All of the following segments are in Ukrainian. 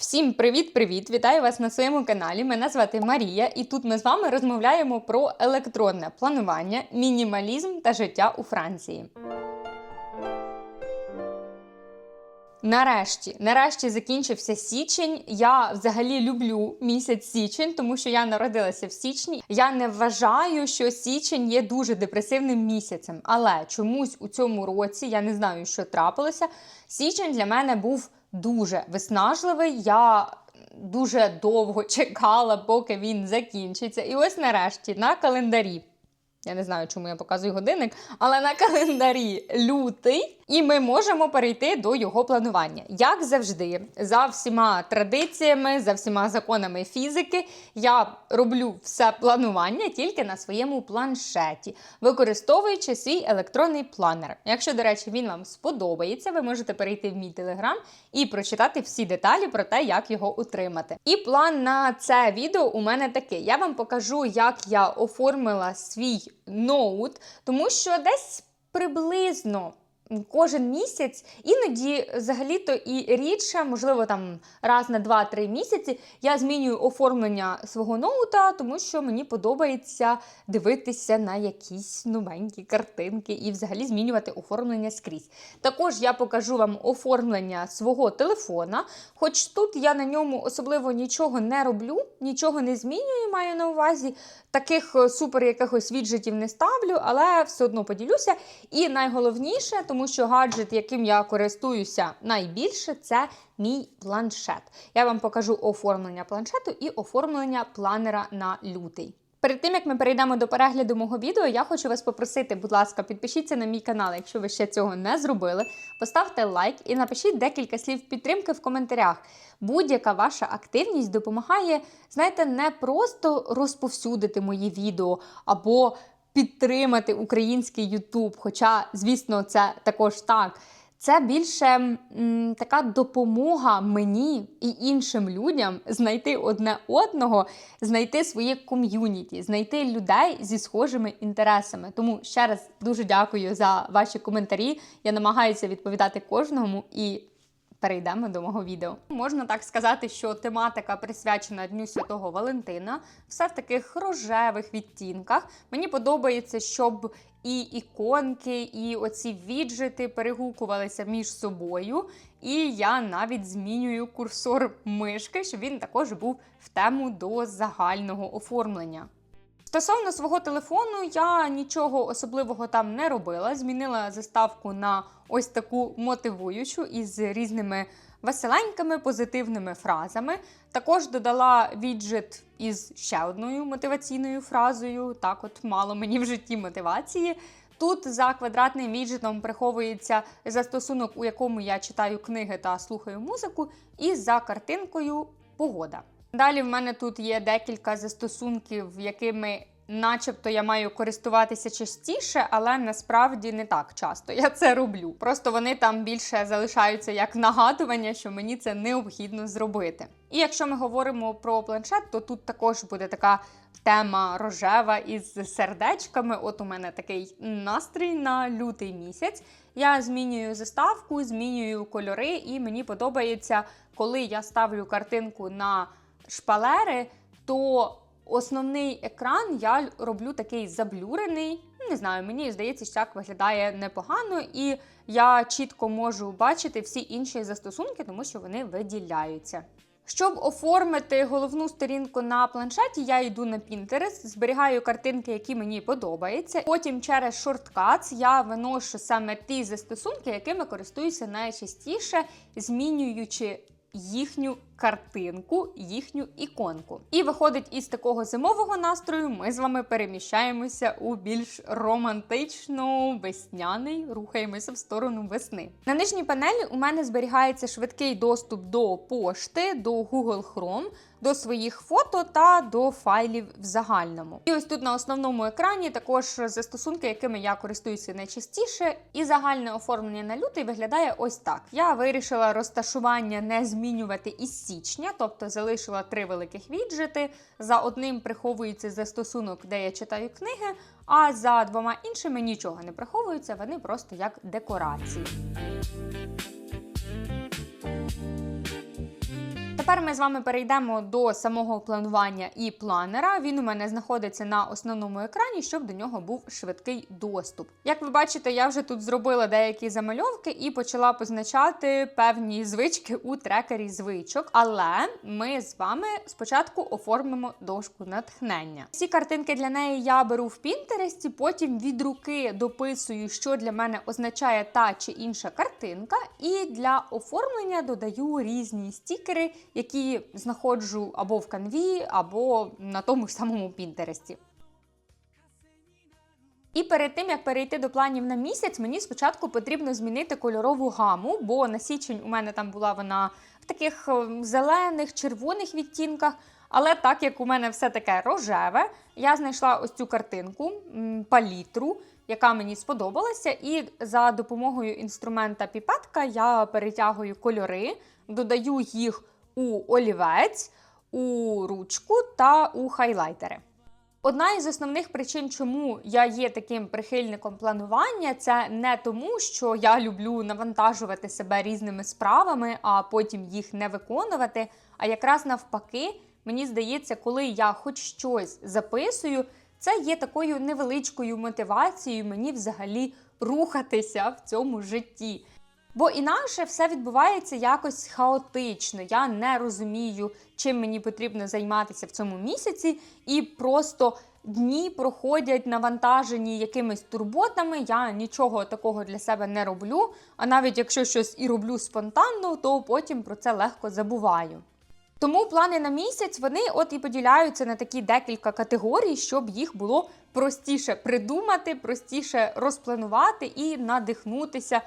Всім привіт-привіт! Вітаю вас на своєму каналі. Мене звати Марія, і тут ми з вами розмовляємо про електронне планування, мінімалізм та життя у Франції. Нарешті, нарешті закінчився січень. Я взагалі люблю місяць січень, тому що я народилася в січні. Я не вважаю, що січень є дуже депресивним місяцем. Але чомусь у цьому році я не знаю, що трапилося. Січень для мене був дуже виснажливий. Я дуже довго чекала, поки він закінчиться. І ось нарешті на календарі. Я не знаю, чому я показую годинник, але на календарі лютий, і ми можемо перейти до його планування. Як завжди, за всіма традиціями, за всіма законами фізики, я роблю все планування тільки на своєму планшеті, використовуючи свій електронний планер. Якщо, до речі, він вам сподобається, ви можете перейти в мій телеграм і прочитати всі деталі про те, як його утримати. І план на це відео у мене такий: я вам покажу, як я оформила свій ноут, тому що десь приблизно. Кожен місяць, іноді взагалі-то і рідше, можливо, там раз на 2-3 місяці я змінюю оформлення свого ноута, тому що мені подобається дивитися на якісь новенькі картинки і взагалі змінювати оформлення скрізь. Також я покажу вам оформлення свого телефона, хоч тут я на ньому особливо нічого не роблю, нічого не змінюю, маю на увазі. Таких е, супер якихось віджитів не ставлю, але все одно поділюся. І найголовніше, тому що гаджет, яким я користуюся найбільше, це мій планшет. Я вам покажу оформлення планшету і оформлення планера на лютий. Перед тим як ми перейдемо до перегляду мого відео, я хочу вас попросити, будь ласка, підпишіться на мій канал, якщо ви ще цього не зробили. Поставте лайк і напишіть декілька слів підтримки в коментарях. Будь-яка ваша активність допомагає, знаєте, не просто розповсюдити мої відео або підтримати український Ютуб. Хоча, звісно, це також так. Це більше м, така допомога мені і іншим людям знайти одне одного, знайти своє ком'юніті, знайти людей зі схожими інтересами. Тому ще раз дуже дякую за ваші коментарі. Я намагаюся відповідати кожному і. Перейдемо до мого відео. Можна так сказати, що тематика присвячена Дню Святого Валентина, все в таких рожевих відтінках. Мені подобається, щоб і іконки, і оці віджити перегукувалися між собою. І я навіть змінюю курсор мишки, щоб він також був в тему до загального оформлення. Стосовно свого телефону, я нічого особливого там не робила. Змінила заставку на ось таку мотивуючу із різними веселенькими позитивними фразами. Також додала віджит із ще одною мотиваційною фразою. Так, от мало мені в житті мотивації. Тут за квадратним віджитом приховується застосунок, у якому я читаю книги та слухаю музику, і за картинкою погода. Далі в мене тут є декілька застосунків, якими начебто я маю користуватися частіше, але насправді не так часто. Я це роблю. Просто вони там більше залишаються як нагадування, що мені це необхідно зробити. І якщо ми говоримо про планшет, то тут також буде така тема рожева із сердечками. От у мене такий настрій на лютий місяць. Я змінюю заставку, змінюю кольори, і мені подобається, коли я ставлю картинку на шпалери, то основний екран я роблю такий заблюрений. Не знаю, мені здається, що так виглядає непогано, і я чітко можу бачити всі інші застосунки, тому що вони виділяються. Щоб оформити головну сторінку на планшеті, я йду на Pinterest, зберігаю картинки, які мені подобаються. Потім через Shortcuts я виношу саме ті застосунки, якими користуюся найчастіше, змінюючи їхню картинку, їхню іконку. І виходить, із такого зимового настрою ми з вами переміщаємося у більш романтично весняний, рухаємося в сторону весни. На нижній панелі у мене зберігається швидкий доступ до пошти, до Google Chrome, до своїх фото та до файлів в загальному. І ось тут на основному екрані також застосунки, якими я користуюся найчастіше, і загальне оформлення на лютий виглядає ось так. Я вирішила розташування не змінювати із січня, тобто залишила три великих віджити. За одним приховується застосунок, де я читаю книги, а за двома іншими нічого не приховується, вони просто як декорації. Тепер ми з вами перейдемо до самого планування і планера. Він у мене знаходиться на основному екрані, щоб до нього був швидкий доступ. Як ви бачите, я вже тут зробила деякі замальовки і почала позначати певні звички у трекері звичок. Але ми з вами спочатку оформимо дошку натхнення. Всі картинки для неї я беру в Пінтересті, потім від руки дописую, що для мене означає та чи інша картинка, і для оформлення додаю різні стікери, які знаходжу або в канві, або на тому ж самому Пінтересті. І перед тим як перейти до планів на місяць, мені спочатку потрібно змінити кольорову гаму, бо на січень у мене там була вона в таких е, зелених, червоних відтінках. Але так як у мене все таке рожеве, я знайшла ось цю картинку, палітру, яка мені сподобалася, і за допомогою інструмента піпетка я перетягую кольори, додаю їх у олівець, у ручку та у хайлайтери. Одна із основних причин, чому я є таким прихильником планування, це не тому, що я люблю навантажувати себе різними справами, а потім їх не виконувати. А якраз навпаки, мені здається, коли я хоч щось записую, це є такою невеличкою мотивацією мені взагалі рухатися в цьому житті. Бо інакше все відбувається якось хаотично. Я не розумію, чим мені потрібно займатися в цьому місяці, і просто дні проходять навантажені якимись турботами. Я нічого такого для себе не роблю. А навіть якщо щось і роблю спонтанно, то потім про це легко забуваю. Тому плани на місяць вони от і поділяються на такі декілька категорій, щоб їх було простіше придумати, простіше розпланувати і надихнутися.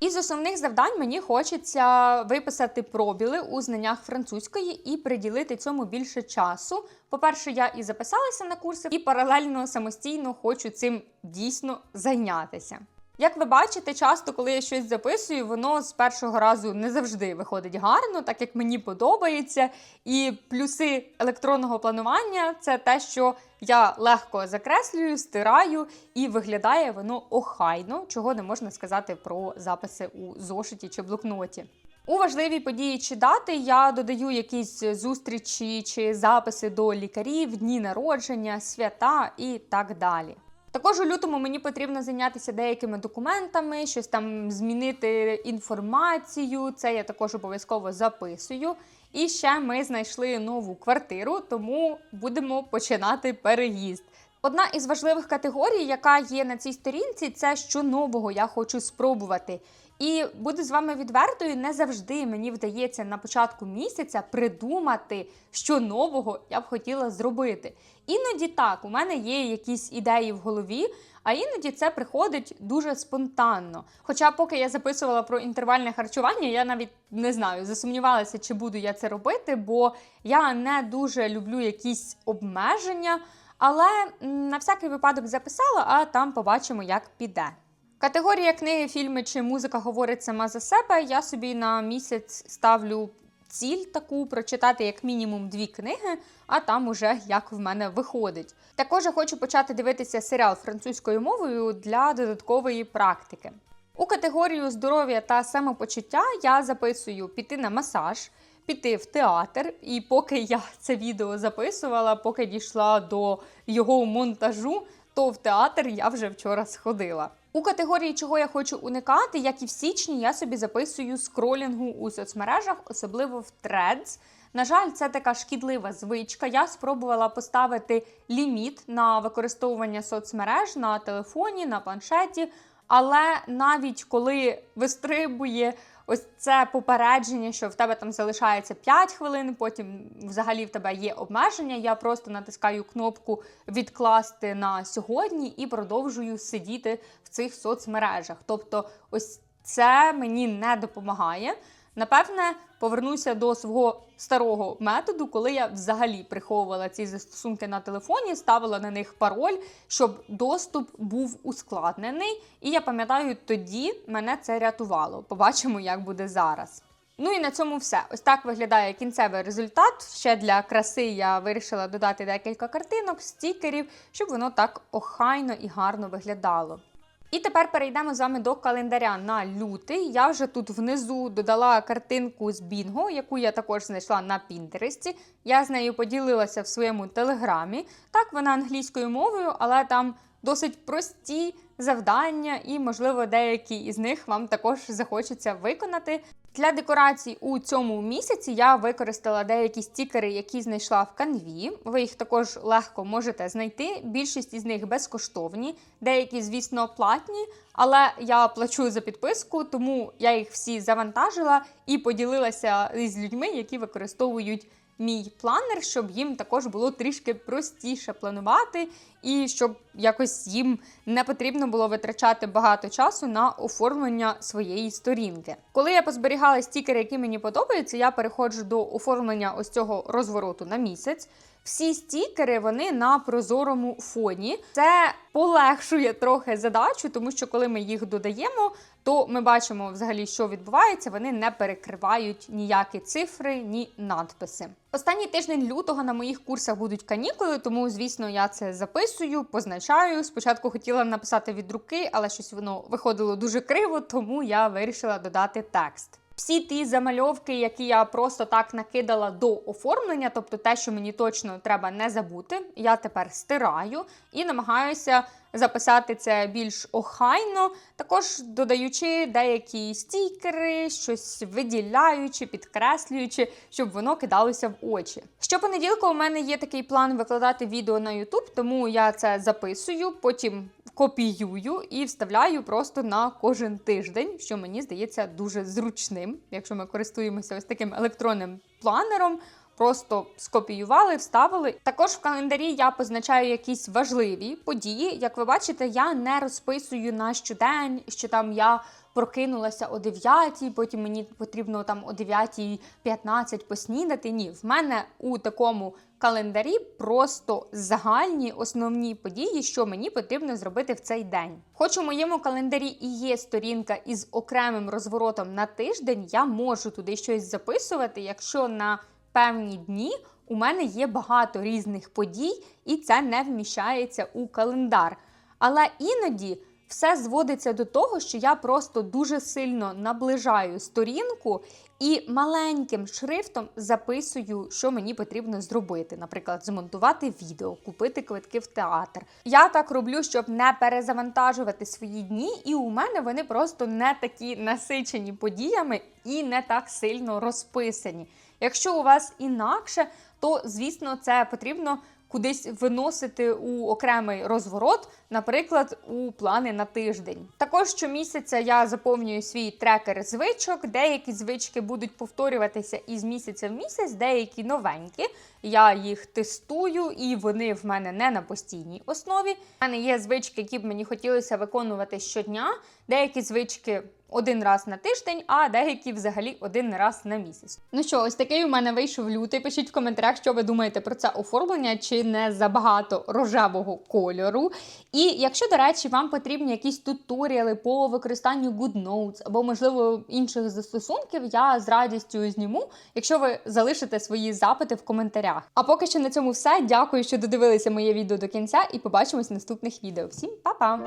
Із основних завдань мені хочеться виписати пробіли у знаннях французької і приділити цьому більше часу. По-перше, я і записалася на курси, і паралельно самостійно хочу цим дійсно зайнятися. Як ви бачите, часто, коли я щось записую, воно з першого разу не завжди виходить гарно, так як мені подобається. І плюси електронного планування це те, що я легко закреслюю, стираю, і виглядає воно охайно, чого не можна сказати про записи у зошиті чи блокноті. У важливі події чи дати я додаю якісь зустрічі чи записи до лікарів, дні народження, свята і так далі. Також у лютому мені потрібно зайнятися деякими документами, щось там змінити інформацію. Це я також обов'язково записую. І ще ми знайшли нову квартиру, тому будемо починати переїзд. Одна із важливих категорій, яка є на цій сторінці, це що нового я хочу спробувати. І буду з вами відвертою, не завжди мені вдається на початку місяця придумати, що нового я б хотіла зробити. Іноді так, у мене є якісь ідеї в голові, а іноді це приходить дуже спонтанно. Хоча, поки я записувала про інтервальне харчування, я навіть не знаю, засумнівалася, чи буду я це робити, бо я не дуже люблю якісь обмеження. Але на всякий випадок записала, а там побачимо, як піде. Категорія книги, фільми чи музика говорить сама за себе. Я собі на місяць ставлю ціль таку прочитати як мінімум дві книги, а там уже як в мене виходить. Також я хочу почати дивитися серіал французькою мовою для додаткової практики. У категорію здоров'я та самопочуття я записую піти на масаж, піти в театр. І поки я це відео записувала, поки дійшла до його монтажу, то в театр я вже вчора сходила. У категорії, чого я хочу уникати, як і в січні, я собі записую скролінгу у соцмережах, особливо в Threads. На жаль, це така шкідлива звичка. Я спробувала поставити ліміт на використовування соцмереж на телефоні, на планшеті. Але навіть коли вистрибує ось це попередження, що в тебе там залишається 5 хвилин, потім взагалі в тебе є обмеження. Я просто натискаю кнопку відкласти на сьогодні і продовжую сидіти в цих соцмережах. Тобто, ось це мені не допомагає. Напевне, повернуся до свого старого методу, коли я взагалі приховувала ці застосунки на телефоні, ставила на них пароль, щоб доступ був ускладнений. І я пам'ятаю, тоді мене це рятувало. Побачимо, як буде зараз. Ну і на цьому все. Ось так виглядає кінцевий результат. Ще для краси я вирішила додати декілька картинок, стікерів, щоб воно так охайно і гарно виглядало. І тепер перейдемо з вами до календаря на лютий. Я вже тут внизу додала картинку з Бінго, яку я також знайшла на Пінтересті. Я з нею поділилася в своєму телеграмі. Так, вона англійською мовою, але там досить прості завдання, і, можливо, деякі із них вам також захочеться виконати. Для декорацій у цьому місяці я використала деякі стікери, які знайшла в канві. Ви їх також легко можете знайти. Більшість із них безкоштовні, деякі, звісно, платні, але я плачу за підписку, тому я їх всі завантажила і поділилася із людьми, які використовують мій планер, щоб їм також було трішки простіше планувати, і щоб якось їм не потрібно було витрачати багато часу на оформлення своєї сторінки. Коли я позберігала стікери, які мені подобаються, я переходжу до оформлення ось цього розвороту на місяць. Всі стікери вони на прозорому фоні. Це полегшує трохи задачу, тому що коли ми їх додаємо, то ми бачимо взагалі, що відбувається. Вони не перекривають ніякі цифри, ні надписи. Останній тиждень лютого на моїх курсах будуть канікули, тому звісно я це записую, позначаю. Спочатку хотіла написати від руки, але щось воно виходило дуже криво, тому я вирішила додати текст. Всі ті замальовки, які я просто так накидала до оформлення, тобто те, що мені точно треба не забути, я тепер стираю і намагаюся записати це більш охайно, також додаючи деякі стікери, щось виділяючи, підкреслюючи, щоб воно кидалося в очі. Щопонеділка у мене є такий план викладати відео на YouTube, тому я це записую, потім копіюю і вставляю просто на кожен тиждень, що мені здається дуже зручним, якщо ми користуємося ось таким електронним планером. Просто скопіювали, вставили. Також в календарі я позначаю якісь важливі події. Як ви бачите, я не розписую на щодень, що там я прокинулася о 9, потім мені потрібно там о 9.15 поснідати. Ні, в мене у такому календарі просто загальні основні події, що мені потрібно зробити в цей день. Хоч у моєму календарі і є сторінка із окремим розворотом на тиждень, я можу туди щось записувати, якщо на певні дні у мене є багато різних подій, і це не вміщається у календар. Але іноді все зводиться до того, що я просто дуже сильно наближаю сторінку і маленьким шрифтом записую, що мені потрібно зробити. Наприклад, змонтувати відео, купити квитки в театр. Я так роблю, щоб не перезавантажувати свої дні, і у мене вони просто не такі насичені подіями і не так сильно розписані. Якщо у вас інакше, то звісно це потрібно кудись виносити у окремий розворот, наприклад, у плани на тиждень. Також щомісяця я заповнюю свій трекер звичок. Деякі звички будуть повторюватися із місяця в місяць, деякі новенькі. Я їх тестую, і вони в мене не на постійній основі. У мене є звички, які б мені хотілося виконувати щодня. Деякі звички один раз на тиждень, а деякі взагалі один раз на місяць. Ну що, ось такий у мене вийшов лютий. Пишіть в коментарях, що ви думаєте про це оформлення, чи не забагато рожевого кольору. І якщо, до речі, вам потрібні якісь туторіали по використанню GoodNotes або, можливо, інших застосунків, я з радістю зніму, якщо ви залишите свої запити в коментарях. А поки що на цьому все. Дякую, що додивилися моє відео до кінця, і побачимось в наступних відео. Всім па-па!